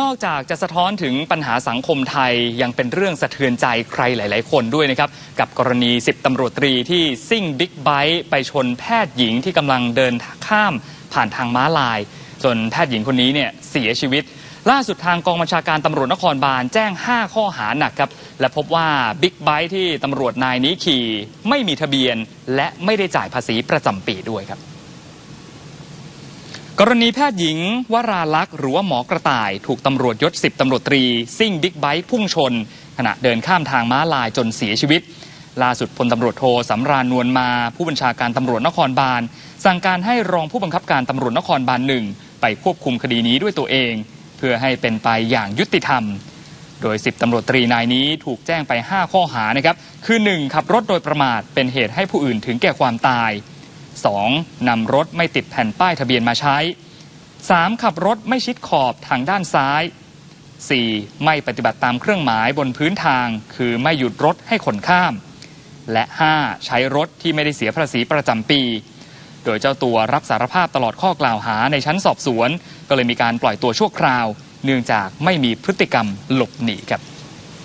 นอกจากจะสะท้อนถึงปัญหาสังคมไทยยังเป็นเรื่องสะเทือนใจใครหลาย ๆ คนด้วยนะครับ กับกรณี 10ตำรวจตรีที่ซิ่งบิ๊กไบค์ไปชนแพทย์หญิงที่กำลังเดินข้ามผ่านทางม้าลาย จนแพทย์หญิงคนนี้เนี่ยเสียชีวิต ล่าสุดทางกองบัญชาการตำรวจนครบาลแจ้ง 5 ข้อหาหนักครับ และพบว่าบิ๊กไบค์ที่ตำรวจนายนี้ขี่ไม่มีทะเบียน และไม่ได้จ่ายภาษีประจำปีด้วยครับ กรณีแพทย์หญิงวราลักษ์หรือว่าหมอกระต่าย ถูกตำรวจยศ10ตำรวจตรี ซิ่งบิ๊กไบค์พุ่งชน ขณะเดินข้ามทางม้าลายจนเสียชีวิต ล่าสุดพลตำรวจโทสำราญนวลมา ผู้บัญชาการตำรวจนครบาล สั่งการให้รองผู้บังคับการตำรวจนครบาลหนึ่งไปควบคุมคดีนี้ด้วยตัวเอง เพื่อให้เป็นไปอย่างยุติธรรม โดย 10ตำรวจตรีนายนี้ถูกแจ้งไป 5 ข้อหานะครับคือ 1. ขับรถโดยประมาทเป็นเหตุให้ผู้อื่นถึงแก่ความตาย 2. นำรถไม่ติดแผ่นป้ายทะเบียนมาใช้ 3. ขับรถไม่ชิดขอบทางด้านซ้าย 4. ไม่ปฏิบัติตามเครื่องหมายบนพื้นทาง คือไม่หยุดรถให้คนข้าม และ 5. ใช้รถที่ไม่ได้เสียภาษีประจำปี โดยเจ้าตัวรับสารภาพตลอดข้อกล่าวหาในชั้นสอบสวน ก็เลยมีการปล่อยตัวชั่วคราว เนื่องจากไม่มีพฤติกรรมหลบหนีครับ